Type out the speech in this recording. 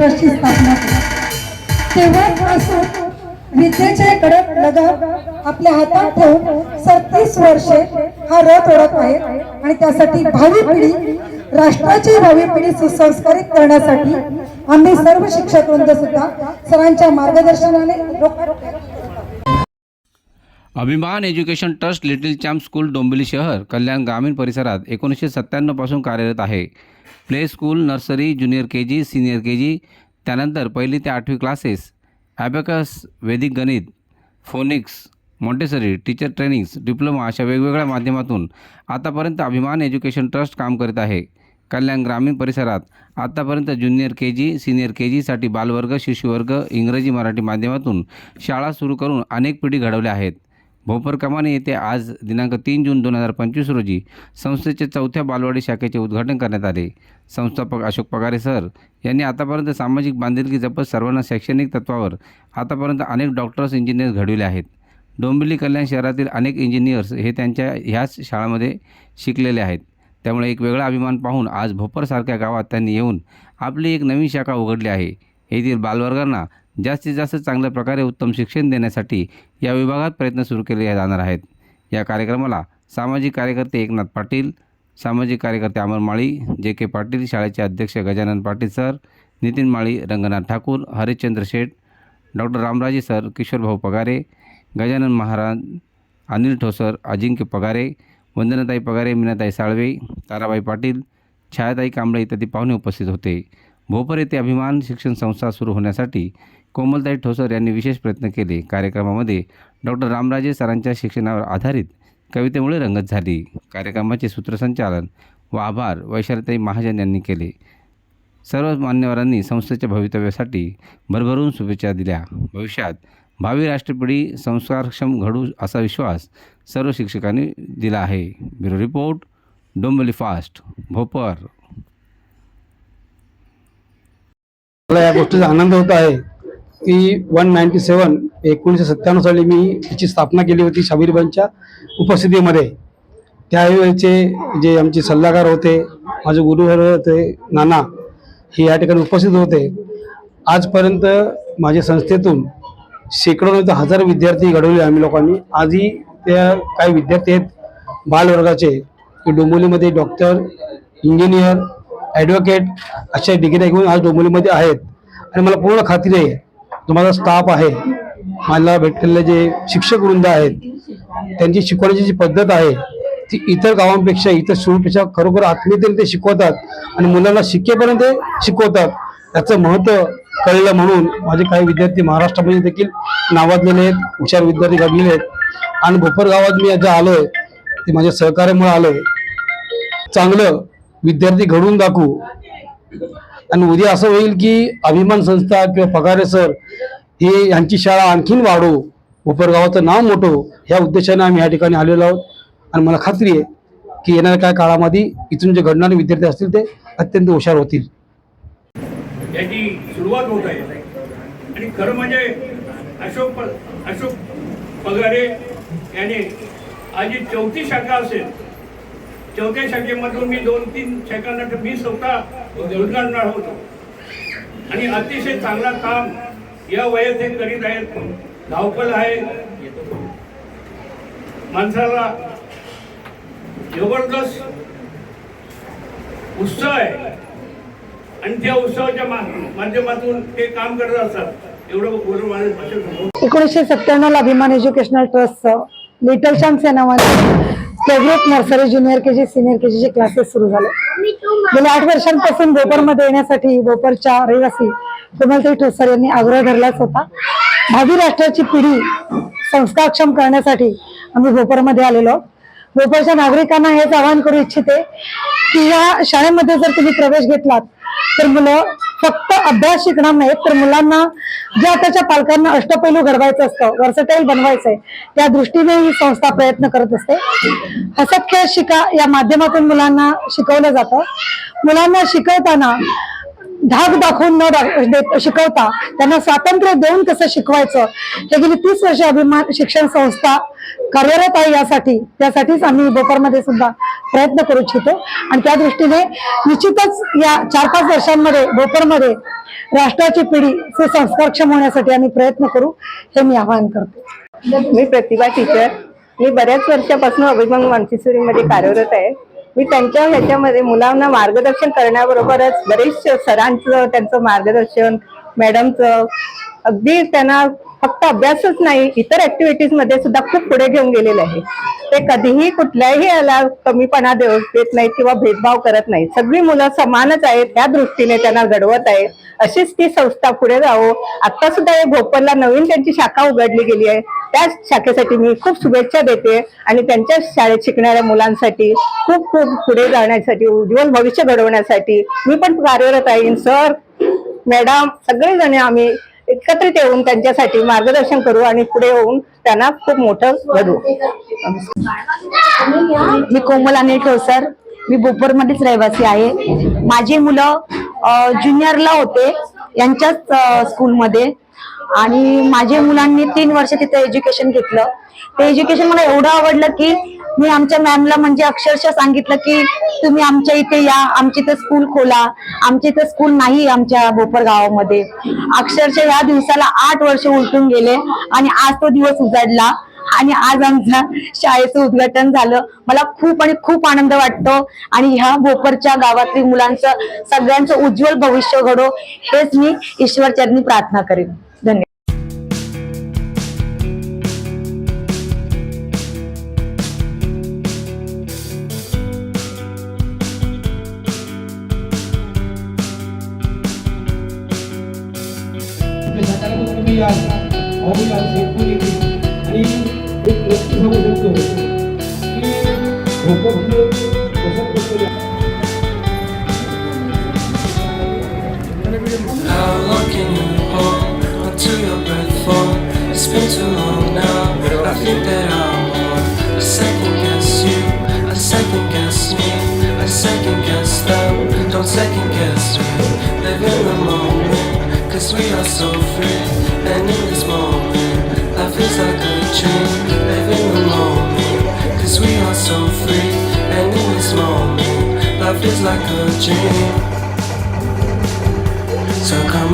ट्रस्टची स्थापना केली. तेव्हापासून विद्येचे कडक लगाम आपल्या हातात ठेवून सत्तीस वर्षे हा रथ ओढत आहे आणि त्यासाठी भावी पिढी राष्ट्राची भावी पिढी सुसंस्कारित करण्यासाठी आम्ही सर्व शिक्षक वृंद सुद्धा सरांच्या मार्गदर्शनाने Abhiman education trust little champ school Dombivli शहर कल्याण ग्रामीण परिसरात एकोणीसशे सत्त्याण्णवपासून कार्यरत आहे. Play school nursery junior K G senior K G त्यानंतर पहिली ते आठवी क्लासेस ॲबॅकस वैदिक गणित phonics Montessori teacher trainings diploma अशा वेगवेगळ्या माध्यमातून आतापर्यंत अभिमान एज्युकेशन ट्रस्ट काम करीत आहे. कल्याण ग्रामीण परिसरात आतापर्यंत ज्युनियर के जी सिनियर के जीसाठी बालवर्ग शिशुवर्ग इंग्रजी मराठी माध्यमातून शाळा सुरू करून अनेक पिढी घडवल्या आहेत. भोपर कमाने येथे आज दिनांक तीन जून दोन हजार पंचवीस रोजी संस्थेचे चौथ्या बालवाडी शाखेचे उद्घाटन करण्यात आले. संस्थापक अशोक पगारे सर यांनी आतापर्यंत सामाजिक बांधिलकी जपत सर्वांना शैक्षणिक तत्वावर आतापर्यंत अनेक डॉक्टर्स इंजिनियर्स घडविले आहेत. डोंबिवली कल्याण शहरातील अनेक इंजिनियर्स हे त्यांच्या ह्याच शाळामध्ये शिकलेले आहेत. त्यामुळे एक वेगळा अभिमान पाहून आज भोपरसारख्या गावात त्यांनी येऊन आपली एक नवीन शाखा उघडली आहे. येथील बालवर्गांना जास्तीत जास्त चांगल्या प्रकारे उत्तम शिक्षण देण्यासाठी या विभागात प्रयत्न सुरू केले जाणार आहेत. या कार्यक्रमाला सामाजिक कार्यकर्ते एकनाथ पाटील सामाजिक कार्यकर्ते अमर माळी जे के पाटील शाळेचे अध्यक्ष Gajanan Patil sir Nitin Mali Ranganath Thakur Harishchandra Sheth doctor Ramraje sir Kishorbhau Pagare Gajanan Maharaj Anil Thosar Ajinkya Pagare Vandanatai Pagare Meenatai Salve Tarabai Patil Chhayatai Kamble इत्यादी पाहुणे उपस्थित होते. भोपर येथे अभिमान शिक्षण संस्था सुरू होण्यासाठी कोमलताई ठोसर यांनी विशेष प्रयत्न केले. कार्यक्रमामध्ये डॉक्टर रामराजे सरांच्या शिक्षणावर आधारित कवितेमुळे रंगत झाली. कार्यक्रमाचे सूत्रसंचालन व आभार वैशालीताई महाजन यांनी केले. सर्व मान्यवरांनी संस्थेच्या भवितव्यासाठी भरभरून शुभेच्छा दिल्या. भविष्यात भावी राष्ट्रपिढी संस्कारक्षम घडू असा विश्वास सर्व शिक्षकांनी दिला आहे. ब्युरो रिपोर्ट डोंबली फास्ट भोपर. मला या गोष्टीचा आनंद होत आहे. ती वन नाईन्टी सेवन एकोणीसशे सत्त्याण्णव साली मी तिची स्थापना केली होती शाबीरबाईंच्या उपस्थितीमध्ये. त्यावेळेचे जे आमचे सल्लागार होते माझे गुरुहर होते नाना हे या ठिकाणी उपस्थित होते. आजपर्यंत माझ्या संस्थेतून शेकडो तर हजार विद्यार्थी घडवले आम्ही लोकांनी. आजही त्या काही विद्यार्थी आहेत बालवर्गाचे. की डोंबोलीमध्ये डॉक्टर इंजिनियर ॲडव्होकेट अशा डिग्र्या घेऊन आज डोंबोलीमध्ये आहेत. आणि मला पूर्ण खात्री आहे जो माझा स्टाफ आहे. मला भेटलेले जे शिक्षक वृंद आहेत त्यांची शिकवण्याची जी पद्धत आहे ती इतर गावांपेक्षा इतर स्कूलपेक्षा खरोखर आत्मीयतेने ते शिकवतात आणि मुलांना शिकेपर्यंत ते शिकवतात. त्याचं महत्त्व कळलं म्हणून माझे काही विद्यार्थी महाराष्ट्रामध्ये देखील नावाजलेले आहेत हुशार विद्यार्थी घडलेले आहेत. आणि भोपर गावात मी आता आहे ते माझ्या सहकार्यामुळे आहे चांगलं विद्यार्थी घडवून दाखवू. आणि उद्या असं होईल की अभिमान संस्था किंवा पगारे सर हे यांची शाळा आणखीन वाढो उपरगावाचं नाव मोठो ह्या उद्देशाने आम्ही या ठिकाणी आलेलो आहोत. आणि मला खात्री आहे की येणाऱ्या काय काळामध्ये इथून जे घडणारे विद्यार्थी असतील ते अत्यंत हुशार होतील. याची सुरुवात होत आहे. आणि खरं म्हणजे अशोक अशोक पगारे याने आज चौथी शाखा असेल चौथ्या शाखेमधून मी दोन तीन शाखांना मी स्वतः उद्घाटणार होतो. आणि अतिशय चांगला काम या वयात हे करीत आहेत. धावपल आहे. माणसाला जबरदस्त उत्साह आहे. आणि त्या उत्सवाच्या माध्यमातून ते काम करत असतात. एवढं बोलून. एकोणीसशे सत्त्याण्णव ला अभिमान एज्युकेशनल ट्रस्टचं लिटल चॅम्प्स या नावाने play group nursery junior K G senior K जीचे क्लासेस सुरू झाले. गेल्या आठ वर्षांपासून भोपरमध्ये येण्यासाठी भोपरच्या रहिवासी कोमलताई ठोसर यांनी आग्रह धरलाच होता. भावी राष्ट्राची पिढी संस्थाक्षम करण्यासाठी आम्ही भोपरमध्ये आलेलो भोपरच्या नागरिकांना हेच आवाहन करू इच्छिते की या शाळेमध्ये जर तुम्ही प्रवेश घेतलात तर मुलं फक्त अभ्यास शिकणार नाहीत तर मुलांना जे आताच्या पालकांना अष्टपैलू घडवायचं असतं वर्सटाईल बनवायचंय त्या दृष्टीने ही संस्था प्रयत्न करत असते. हसत खेळ शिका या माध्यमातून मुलांना शिकवलं जातं. मुलांना शिकवताना धाक दाखवून न शिकवता त्यांना स्वातंत्र्य देऊन कसं शिकवायचं? हे गेली तीस वर्ष अभिमान शिक्षण संस्था कार्यरत आहे यासाठी. त्यासाठीच आम्ही बोपरमध्ये सुद्धा प्रयत्न करू इच्छितो. आणि त्या दृष्टीने निश्चितच या चार पाच वर्षांमध्ये बोपरमध्ये राष्ट्राची पिढी सुसंस्कारक्षम होण्यासाठी आम्ही प्रयत्न करू हे मी आवाहन करते. मी प्रतिभा टीचर. मी बऱ्याच वर्षापासून अभिमान मॉन्टेसरीमध्ये कार्यरत आहे. मी त्यांच्या ह्याच्यामध्ये मुलांना मार्गदर्शन करण्याबरोबरच बरेचसे सरांचं त्यांचं मार्गदर्शन मॅडमचं अगदी त्यांना फक्त अभ्यासच नाही इतर ऍक्टिव्हिटीजमध्ये सुद्धा खूप पुढे घेऊन गेलेले आहे. ते कधीही कुठल्याही याला कमीपणा देऊ देत नाहीत किंवा भेदभाव करत नाहीत. सगळी मुलं समानच आहेत त्या दृष्टीने त्यांना घडवत आहे अशीच ती संस्था पुढे जावो. आता सुद्धा हे भोपरला नवीन त्यांची शाखा उघडली गेली आहे. त्या शाखेसाठी मी खूप शुभेच्छा देते आणि त्यांच्या शाळेत शिकणाऱ्या मुलांसाठी खूप खूप पुढे जाण्यासाठी उज्ज्वल भविष्य घडवण्यासाठी मी पण कार्यरत आहे. सर मॅडम सगळेजण आम्ही एकत्रित येऊन त्यांच्यासाठी मार्गदर्शन करू आणि पुढे येऊन त्यांना खूप मोठं घडू मी कोमल अनिल ठोसर. मी बोपरमध्येच रहिवासी आहे. माझी मुलं ज्युनियरला होते यांच्याच स्कूलमध्ये आणि माझ्या मुलांनी तीन वर्ष तिथे एज्युकेशन घेतलं. ते एज्युकेशन मला एवढं आवडलं की मी आमच्या मॅमला म्हणजे अक्षरशः सांगितलं की तुम्ही आमच्या इथे या आमच्या इथे स्कूल खोला. आमच्या इथे स्कूल नाही आमच्या भोपर गावामध्ये. अक्षरशः या दिवसाला आठ वर्ष उलटून गेले आणि आज तो दिवस उजाडला आणि आज आमच्या शाळेचं उद्घाटन झालं. मला खूप आणि खूप आनंद वाटतो आणि ह्या भोपरच्या गावातील मुलांचं सगळ्यांचं उज्ज्वल भविष्य घडो हेच मी ईश्वरचरणी प्रार्थना करेन. भाऊ याल शेतकरी आणि एक व्यक्ती सांगू शकतो की भोकर हे कसं कसं How long can you hold until your breath fall? It's been too long now. I think that I'm on. I second guess you, I second guess me, I second guess them. Don't second guess me. Live in the moment, cause we are so free. And in Live in the moment, cause we are so free. And in this moment, life is like a dream. So come